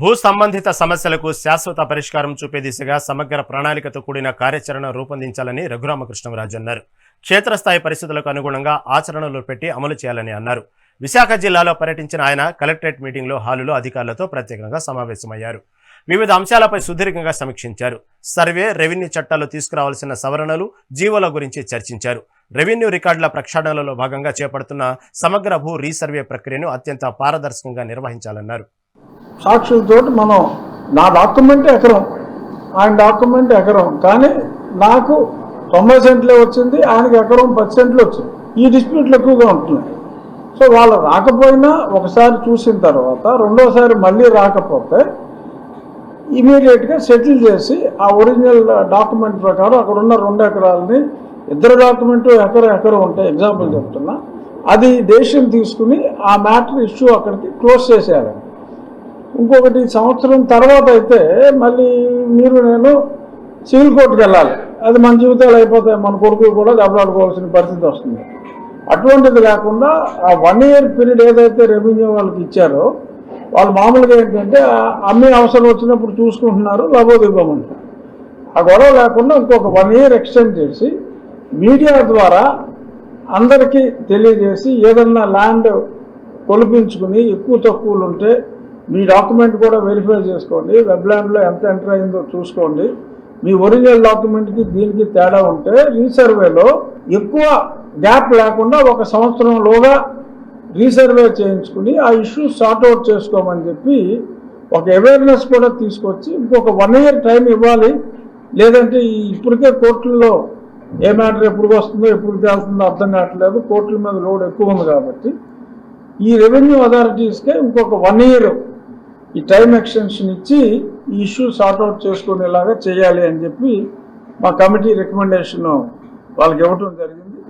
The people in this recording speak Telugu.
భూ సంబంధిత సమస్యలకు శాశ్వత పరిష్కారం చూపే దిశగా సమగ్ర ప్రణాళికతో కూడిన కార్యాచరణ రూపొందించాలని రఘురామకృష్ణరాజు అన్నారు. క్షేత్రస్థాయి పరిస్థితులకు అనుగుణంగా ఆచరణలో పెట్టి అమలు చేయాలని అన్నారు. విశాఖ జిల్లాలో పర్యటించిన ఆయన కలెక్టరేట్ మీటింగ్లో హాలులో అధికారులతో ప్రత్యేకంగా సమావేశమయ్యారు. వివిధ అంశాలపై సుదీర్ఘంగా సమీక్షించారు. సర్వే రెవెన్యూ చట్టాలు తీసుకురావాల్సిన సవరణలు జీవోల గురించి చర్చించారు. రెవెన్యూ రికార్డుల ప్రక్షాళనలో భాగంగా చేపడుతున్న సమగ్ర భూ రీసర్వే ప్రక్రియను అత్యంత పారదర్శకంగా నిర్వహించాలన్నారు. సాక్షులతో మనం నా డాక్యుమెంట్ ఎకరం ఆయన డాక్యుమెంట్ ఎకరం కానీ నాకు తొంభై సెంట్లే వచ్చింది ఆయనకి ఎకరం పది సెంట్లు వచ్చింది. ఈ డిస్ప్యూట్లు ఎక్కువగా ఉంటున్నాయి. సో వాళ్ళు రాకపోయినా ఒకసారి చూసిన తర్వాత రెండోసారి మళ్ళీ రాకపోతే ఇమీడియట్గా సెటిల్ చేసి ఆ ఒరిజినల్ డాక్యుమెంట్ ప్రకారం అక్కడ ఉన్న రెండు ఎకరాలని ఇద్దరు డాక్యుమెంట్ ఎకరం ఎకరం ఉంటాయి ఎగ్జాంపుల్ చెప్తున్నా. అది దేశం తీసుకుని ఆ మ్యాటర్ ఇష్యూ అక్కడికి క్లోజ్ చేసేయాలండి. ఇంకొకటి సంవత్సరం తర్వాత అయితే మళ్ళీ మీరు నేను సివిల్ కోర్టుకు వెళ్ళాలి. అది మన జీవితాలు అయిపోతాయి మన కొడుకులు కూడా దెబ్బలాడుకోవాల్సిన పరిస్థితి వస్తుంది. అటువంటిది లేకుండా ఆ వన్ ఇయర్ పీరియడ్ ఏదైతే రెవెన్యూ వాళ్ళకి ఇచ్చారో వాళ్ళు మామూలుగా ఏంటంటే అమ్మే అవసరం వచ్చినప్పుడు చూసుకుంటున్నారు లబోదివ్వమంటారు ఆ గొడవ లేకుండా ఇంకొక వన్ ఇయర్ ఎక్స్టెండ్ చేసి మీడియా ద్వారా అందరికీ తెలియజేసి ఏదన్నా ల్యాండ్ కొలిపించుకుని ఎక్కువ తక్కువలు ఉంటే మీ డాక్యుమెంట్ కూడా వెరిఫై చేసుకోండి. వెబ్లాండ్లో ఎంత ఎంటర్ అయిందో చూసుకోండి. మీ ఒరిజినల్ డాక్యుమెంట్కి దీనికి తేడా ఉంటే రీసర్వేలో ఎక్కువ గ్యాప్ లేకుండా ఒక సంవత్సరంలోగా రీసర్వే చేయించుకుని ఆ ఇష్యూ సార్ట్అవుట్ చేసుకోమని చెప్పి ఒక అవేర్నెస్ కూడా తీసుకొచ్చి ఇంకొక వన్ ఇయర్ టైం ఇవ్వాలి. లేదంటే ఈ ఇప్పటికే కోర్టుల్లో ఏ మ్యాటర్ ఎప్పుడు వస్తుందో ఎప్పుడు తేలుతుందో అర్థం కావట్లేదు. కోర్టుల మీద లోడ్ ఎక్కువ ఉంది కాబట్టి ఈ రెవెన్యూ అథారిటీస్కే ఇంకొక వన్ ఇయర్ ఈ టైం ఎక్స్టెన్షన్ ఇచ్చి ఈ ఇష్యూ సార్ట్అవుట్ చేసుకునేలాగా చేయాలి అని చెప్పి మా కమిటీ రికమెండేషన్ వాళ్ళకి ఇవ్వటం జరిగింది.